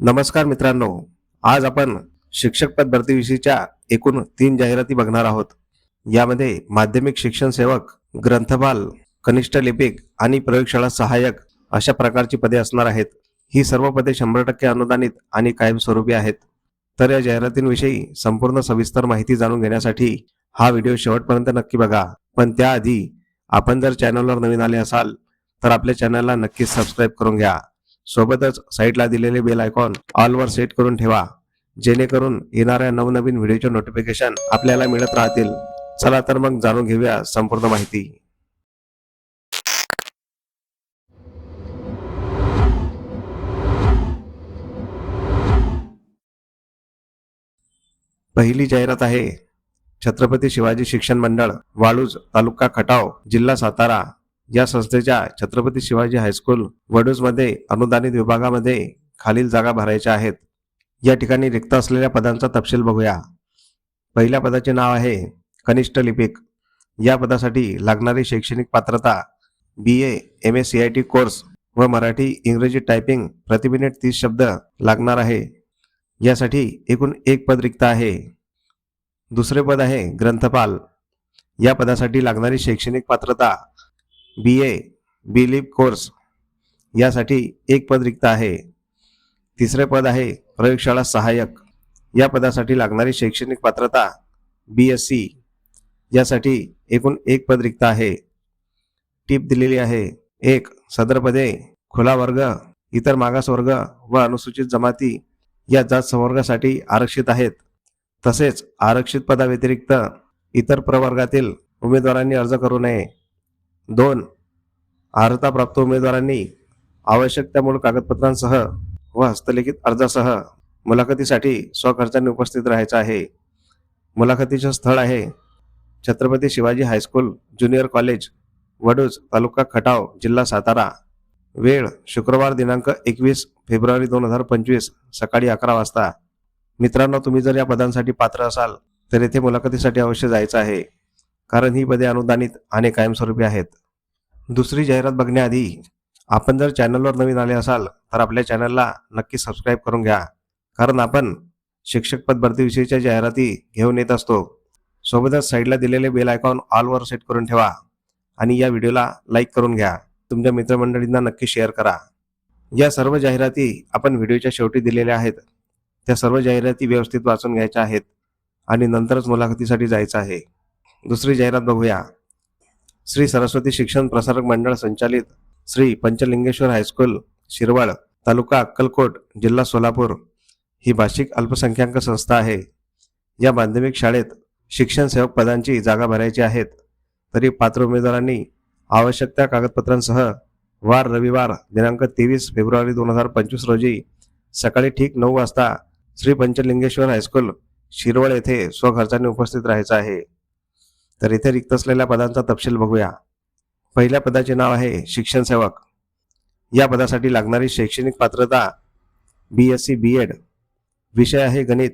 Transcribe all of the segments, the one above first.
नमस्कार मित्रांनो आज आपण शिक्षक पद भरतीविषयीच्या एकूण तीन जाहिराती बघणार आहोत. यामध्ये माध्यमिक शिक्षण सेवक ग्रंथपाल कनिष्ठ लिपिक आणि प्रयोगशाळा सहाय्यक अशा प्रकारची पदे असणार आहेत. ही सर्व पदे शंभर टक्के अनुदानित आणि कायमस्वरूपी आहेत. तर या जाहिरातींविषयी संपूर्ण सविस्तर माहिती जाणून घेण्यासाठी हा व्हिडिओ शेवटपर्यंत नक्की बघा. पण त्याआधी आपण जर चॅनलवर नवीन आले असाल तर आपल्या चॅनलला नक्कीच सबस्क्राईब करून घ्या. सोबतच साईडला दिलेले बेल आयकॉन ऑलवर सेट करून ठेवा जेणेकरून येणाऱ्या नवनवीन व्हिडिओचे नोटिफिकेशन आपल्याला मिळत राहतील. चला तर मग जाणून घेऊया संपूर्ण माहिती. पहिली जाहिरात आहे छत्रपती शिवाजी शिक्षण मंडळ वाळूज तालुका खटाव जिल्हा सातारा. या संस्थेच्या छत्रपती शिवाजी हायस्कूल वडूजमध्ये अनुदानित विभागामध्ये खालील जागा भरायच्या आहेत. या ठिकाणी रिक्त असलेल्या पदांचा तपशील बघूया. पहिल्या पदाचे नाव आहे कनिष्ठ लिपिक. या पदासाठी लागणारी शैक्षणिक पात्रता B A M S C I T course व मराठी इंग्रजी टायपिंग प्रतिमिनिट तीस शब्द लागणार आहे. यासाठी एकूण एक पद रिक्त आहे. दुसरे पद आहे ग्रंथपाल. या पदासाठी लागणारी शैक्षणिक पात्रता B A B lib course यासाठी एक पद रिक्त आहे. तिसरे पद आहे प्रयोगशाळा सहाय्यक. या पदासाठी लागणारी शैक्षणिक पात्रता बी एस सी यासाठी एकूण एक पद रिक्त आहे. टीप दिलेली आहे. एक सदर पदे खुला वर्ग इतर मागास वर्ग व अनुसूचित जमाती या जात संवर्गासाठी आरक्षित आहेत. तसेच आरक्षित पदाव्यतिरिक्त इतर प्रवर्गातील उमेदवारांनी अर्ज करू नये. दोन अर्हता प्राप्त उमेदवारांनी आवश्यक त्या मूळ कागदपत्रांसह व हस्तलिखित अर्जासह मुलाखतीसाठी स्वखर्चाने उपस्थित राहायचं आहे. मुलाखतीचं स्थळ आहे Chhatrapati Shivaji high school junior college Vaduj taluka Khatav जिल्हा सातारा. वेळ शुक्रवार दिनांक एकवीस फेब्रुवारी दोन हजार पंचवीस सकाळी अकरा वाजता. मित्रांनो तुम्ही जर या पदांसाठी पात्र असाल तर येथे मुलाखतीसाठी अवश्य जायचं आहे. कारण ही पदे अनुदानित आणि कायमस्वरूपी आहेत. दुसरी जाहिरात बघण्याआधी आपण जर चॅनलवर नवीन आले असाल तर आपल्या चॅनलला नक्की सबस्क्राईब करून घ्या. कारण आपण शिक्षक पद भरतीविषयीच्या जाहिराती घेऊन येत असतो. सोबतच साईडला दिलेले बेल आयकॉन ऑलवर सेट करून ठेवा आणि या व्हिडिओला लाईक करून घ्या. तुमच्या मित्रमंडळींना नक्की शेअर करा. या सर्व जाहिराती आपण व्हिडिओच्या शेवटी दिलेल्या आहेत. त्या सर्व जाहिराती व्यवस्थित वाचून घ्यायच्या आहेत आणि नंतरच मुलाखतीसाठी जायचं आहे. दुसरी जाहिरात बघूया. श्री सरस्वती शिक्षण प्रसारक मंडळ संचालित श्री पंचलिंगेश्वर हायस्कूल शिरवाळ तालुका अक्कलकोट जिल्हा सोलापूर ही भाषिक अल्पसंख्याक संस्था आहे. या माध्यमिक शाळेत शिक्षण सेवक पदांची जागा भरायची आहेत. तरी पात्र उमेदवारांनी आवश्यक त्या कागदपत्रांसह वार रविवार दिनांक तेवीस फेब्रुवारी दोन हजार पंचवीस रोजी सकाळी ठीक नऊ वाजता श्री पंचलिंगेश्वर हायस्कूल शिरवळ येथे स्वखर्चाने उपस्थित राहायचं आहे. तर इथे रिक्त असलेल्या पदांचा तपशील बघूया. पहिल्या पदाचे नाव आहे शिक्षण सेवक. या पदासाठी लागणारी शैक्षणिक पात्रता B S C B Ed विषय आहे गणित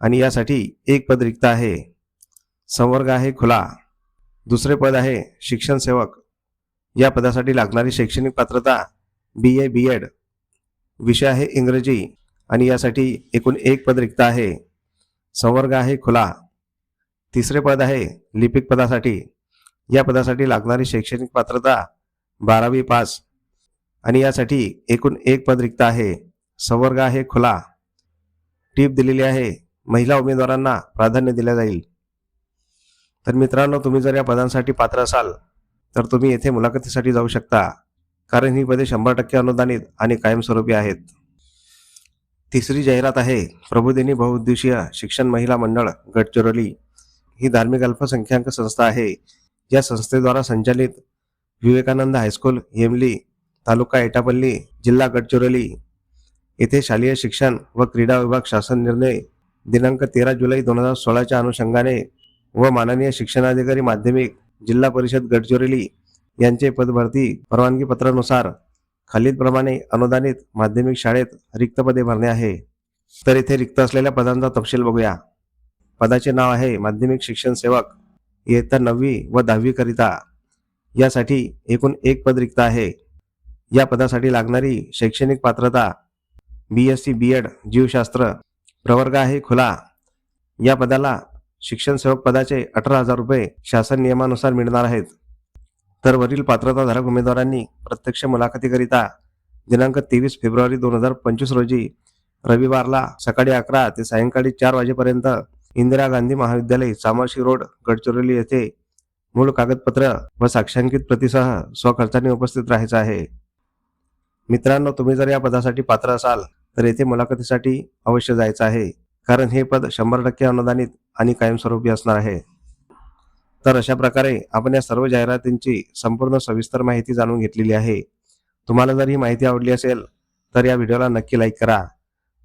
आणि यासाठी एक पद रिक्त आहे. संवर्ग आहे खुला. दुसरे पद आहे शिक्षण सेवक. या पदासाठी लागणारी शैक्षणिक पात्रता बी ए बी एड विषय आहे इंग्रजी आणि यासाठी एकूण एक पद रिक्त आहे. संवर्ग आहे खुला. तिसरे पद आहे लिपिक पदासाठी. या पदासाठी लागणारी शैक्षणिक पात्रता बारावी पास. आणि यासाठी एकूण एक पद रिक्त आहे. संवर्ग आहे खुला. टीप दिलेली आहे. महिला उमेदवारांना प्राधान्य दिले जाईल. तर मित्रांनो तुम्ही जर या पदांसाठी पात्र असाल तर तुम्ही येथे मुलाखतीसाठी जाऊ शकता. कारण ही पदे शंभर टक्के अनुदानित आणि कायमस्वरूपी आहेत. तिसरी जाहिरात आहे प्रबोधिनी बहुउद्देशीय शिक्षण महिला मंडळ गडचिरोली. ही धार्मिक अल्पसंख्याक संस्था आहे. या संस्थेद्वारा संचालित विवेकानंद हायस्कूल येमली तालुका एटापल्ली जिल्हा गडचिरोली येथे शालेय शिक्षण व क्रीडा विभाग शासन निर्णय दिनांक तेरा जुलै दोन हजार सोळाच्या अनुषंगाने व माननीय शिक्षणाधिकारी माध्यमिक जिल्हा परिषद गडचिरोली यांचे पदभरती परवानगी पत्रानुसार खालीलप्रमाणे अनुदानित माध्यमिक शाळेत रिक्त पदे भरणे आहे. तर इथे रिक्त असलेल्या पदांचा तपशील बघूया. पदाचे नाव आहे माध्यमिक शिक्षण सेवक. इयत्ता नववी व दहावी करिता. यासाठी एकूण एक पद रिक्त आहे. या पदासाठी लागणारी शैक्षणिक पात्रता B S C B Ed जीवशास्त्र प्रवर्ग आहे खुला. या पदाला शिक्षण सेवक पदाचे अठरा हजार रुपये शासन नियमानुसार मिळणार आहेत. तर वरील पात्रताधारक उमेदवारांनी प्रत्यक्ष मुलाखतीकरिता दिनांक तेवीस फेब्रुवारी दोन हजार पंचवीस रोजी रविवारला सकाळी अकरा ते सायंकाळी चार वाजेपर्यंत इंदिरा गांधी महाविद्यालय चामोर्शी रोड गडचिरोली येथे मूळ कागदपत्र व साक्षांकित प्रतिसह स्वखर्चाने उपस्थित राहायचं आहे. मित्रांनो तुम्ही जर या पदासाठी पात्र असाल तर येथे मुलाखतीसाठी अवश्य जायचं आहे कारण हे पद शंभर टक्के अनुदानित आणि कायमस्वरूपी असणार आहे. तर अशा प्रकारे आपण या सर्व जाहिरातींची संपूर्ण सविस्तर माहिती जाणून घेतलेली आहे. तुम्हाला जर ही माहिती आवडली असेल तर या व्हिडिओला नक्की लाईक करा.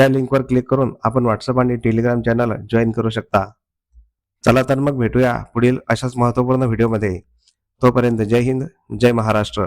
त्या लिंकवर क्लिक करून आपण व्हॉट्सअप आणि टेलिग्राम चॅनल जॉईन करू शकता. चला तर मग भेटूया पुढील अशाच महत्त्वपूर्ण व्हिडिओमध्ये तोपर्यंत जय हिंद जय महाराष्ट्र.